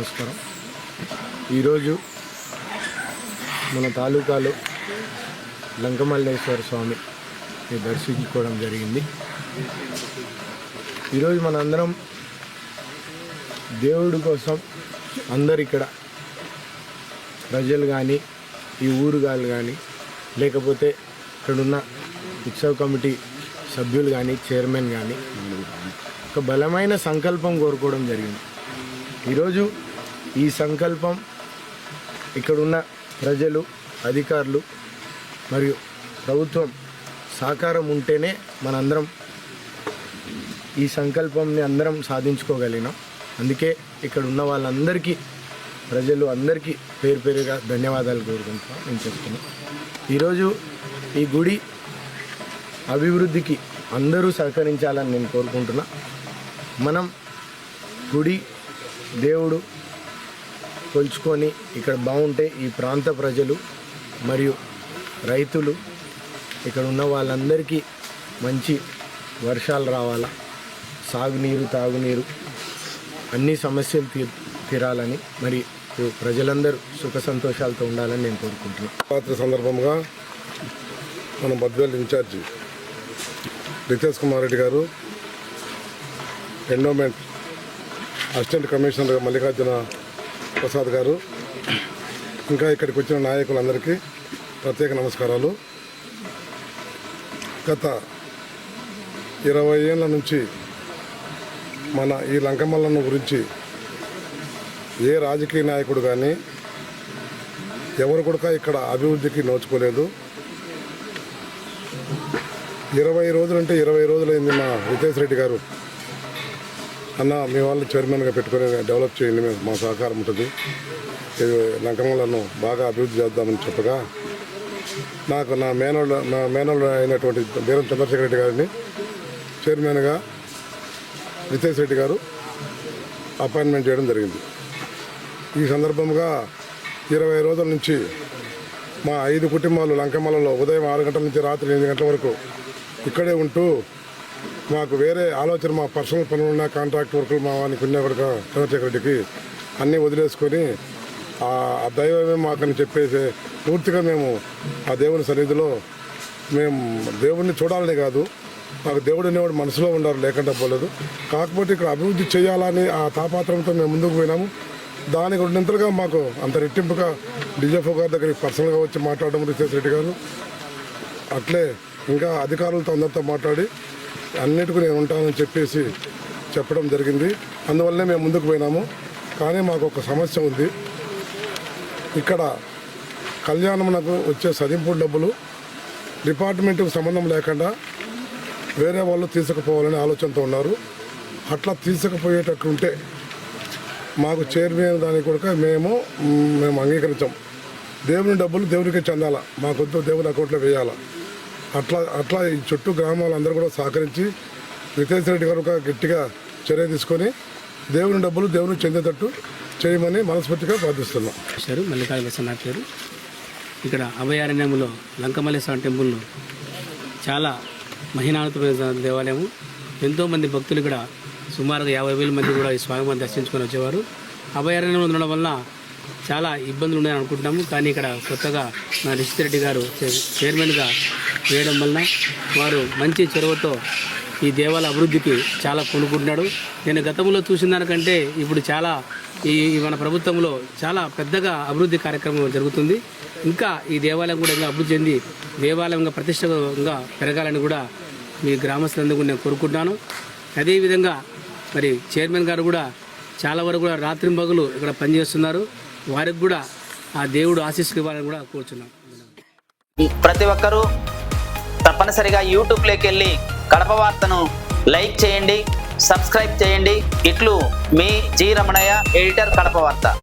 నమస్కారం. ఈరోజు మన తాలూకాలో లంకమల్లేశ్వర స్వామిని దర్శించుకోవడం జరిగింది. ఈరోజు మనందరం దేవుడి కోసం అందరు ఇక్కడ ప్రజలు కానీ ఈ ఊరుగాలు కానీ లేకపోతే ఇక్కడున్న ఉత్సవ కమిటీ సభ్యులు కానీ చైర్మన్ కానీ ఒక బలమైన సంకల్పం కోరుకోవడం జరిగింది. ఈరోజు ఈ సంకల్పం ఇక్కడున్న ప్రజలు అధికారులు మరియు ప్రభుత్వం సహకారం ఉంటేనే మనందరం ఈ సంకల్పంని అందరం సాధించుకోగలిగినాం. అందుకే ఇక్కడ ఉన్న వాళ్ళందరికీ ప్రజలు అందరికీ పేరు పేరుగా ధన్యవాదాలు కోరుకుంటున్నాం. నేను చెప్తున్నాను ఈరోజు ఈ గుడి అభివృద్ధికి అందరూ సహకరించాలని నేను కోరుకుంటున్నా. మనం గుడి దేవుడు కొలుచుకొని ఇక్కడ బాగుంటే ఈ ప్రాంత ప్రజలు మరియు రైతులు ఇక్కడ ఉన్న వాళ్ళందరికీ మంచి వర్షాలు రావాలా సాగునీరు తాగునీరు అన్ని సమస్యలు తీ తీరాలని మరి ప్రజలందరూ సుఖ సంతోషాలతో ఉండాలని నేను కోరుకుంటున్నాను పాత్ర సందర్భంగా మన Badvel incharge Ritesh Kumar Reddy garu endowment assistant commissioner Mallikarjuna Prasad garu. ఇంకా ఇక్కడికి వచ్చిన నాయకులందరికీ ప్రత్యేక నమస్కారాలు. గత ఇరవై ఏళ్ళ నుంచి మన ఈ లంకమల్లన్న గురించి ఏ రాజకీయ నాయకుడు కానీ ఎవరు కూడా ఇక్కడ అభివృద్ధికి నోచుకోలేదు. ఇరవై రోజులంటే ఇరవై రోజులైంది మా రితేష్ రెడ్డి గారు. అన్న మీ వాళ్ళు చైర్మన్గా పెట్టుకుని డెవలప్ చేయండి మేము మా సహకారం ఉంటుంది. ఇది లంకమలను బాగా అభివృద్ధి చేద్దామని చెప్పగా నాకు నా మేనోళ్ళు నా మేనోళ్ళు అయినటువంటి బీరం చంద్రశేఖర రెడ్డి గారిని చైర్మన్గా రితేష్ రెడ్డి గారు అపాయింట్మెంట్ చేయడం జరిగింది. ఈ సందర్భంగా ఇరవై రోజుల నుంచి మా ఐదు కుటుంబాలు లంకమలలో ఉదయం ఆరు గంటల నుంచి రాత్రి ఎనిమిది గంటల వరకు ఇక్కడే ఉంటూ మాకు వేరే ఆలోచన మా పర్సనల్ పనులు ఉన్న కాంట్రాక్ట్ వర్కులు మా వానికి ఉన్న చంద్రశేఖర రెడ్డికి అన్నీ వదిలేసుకొని ఆ దైవమే మాకని చెప్పేసి పూర్తిగా మేము ఆ దేవుని సన్నిధిలో మేము దేవుణ్ణి చూడాలని కాదు మాకు దేవుడు అనేవాడు మనసులో ఉన్నారు లేకుండా పోలేదు. కాకపోతే ఇక్కడ అభివృద్ధి చేయాలని ఆ తాపాత్రంతో మేము ముందుకు పోయినాము. దానికి రెండింతలుగా మాకు అంత రెట్టింపుగా డిజెఫో గారి దగ్గరికి పర్సనల్గా వచ్చి మాట్లాడడం రితేష్ రెడ్డి గారు. అట్లే ఇంకా అధికారులతో అందరితో మాట్లాడి అన్నిటికీ నేను ఉంటానని చెప్పేసి చెప్పడం జరిగింది. అందువల్లనే మేము ముందుకు పోయినాము. కానీ మాకు ఒక సమస్య ఉంది. ఇక్కడ కళ్యాణమునకు వచ్చే సదింపు డబ్బులు డిపార్ట్మెంట్కు సంబంధం లేకుండా వేరే వాళ్ళు తీసుకుపోవాలనే ఆలోచనతో ఉన్నారు. అట్లా తీసుకుపోయేటట్లుంటే మాకు చైర్మన్ దానికి కూడా మేము మేము అంగీకరించాం. దేవుని డబ్బులు దేవునికి చెందాలా. మాకొద్దు దేవుని అకౌంట్లో వేయాలా. అట్లా అట్లా ఈ చుట్టూ గ్రామాలందరూ కూడా సహకరించి రితేష్ రెడ్డి గారు ఒక గట్టిగా చర్య తీసుకొని దేవుని డబ్బులు దేవుని చెందేటట్టు చేయమని మనస్ఫూర్తిగా ప్రార్థిస్తున్నాం. చేశారు. మల్లికార్జున ప్రసాద్ నా పేరు ఇక్కడ అభయారణ్యంలో లంకమల్లేశ్వర టెంపుల్ చాలా మహిళానుతమైన దేవాలయము. ఎంతోమంది భక్తులు ఇక్కడ సుమారుగా యాభై వేల మంది కూడా ఈ స్వామివారిని దర్శించుకొని వచ్చేవారు. అభయారణ్యంలో ఉండడం వల్ల చాలా ఇబ్బందులు ఉన్నాయని అనుకుంటున్నాము. కానీ ఇక్కడ కొత్తగా నా రిషిత్ రెడ్డి గారు చైర్మన్గా వేయడం వలన వారు మంచి చొరవతో ఈ దేవాలయ అభివృద్ధికి చాలా కొనుక్కుంటున్నాడు నేను గతంలో చూసిన దానికంటే ఇప్పుడు చాలా ఈ ఈ మన ప్రభుత్వంలో చాలా పెద్దగా అభివృద్ధి కార్యక్రమం జరుగుతుంది. ఇంకా ఈ దేవాలయం కూడా ఇంకా అభివృద్ధి చెంది దేవాలయంగా ప్రతిష్టంగా పెరగాలని కూడా మీ గ్రామస్తులందరూ నేను కోరుకుంటున్నాను. అదేవిధంగా మరి చైర్మన్ గారు కూడా చాలా వరకు కూడా రాత్రింబగలు ఇక్కడ పనిచేస్తున్నారు. వారికి కూడా ఆ దేవుడు ఆశీస్సులు ఇవ్వాలని కూడా కోరుచున్నాం. ప్రతి ఒక్కరూ తప్పనిసరిగా యూట్యూబ్లోకి వెళ్ళి కడప వార్తను లైక్ చేయండి సబ్స్క్రైబ్ చేయండి. ఇట్లు మీ జి రమణయ్య ఎడిటర్ కడప వార్త.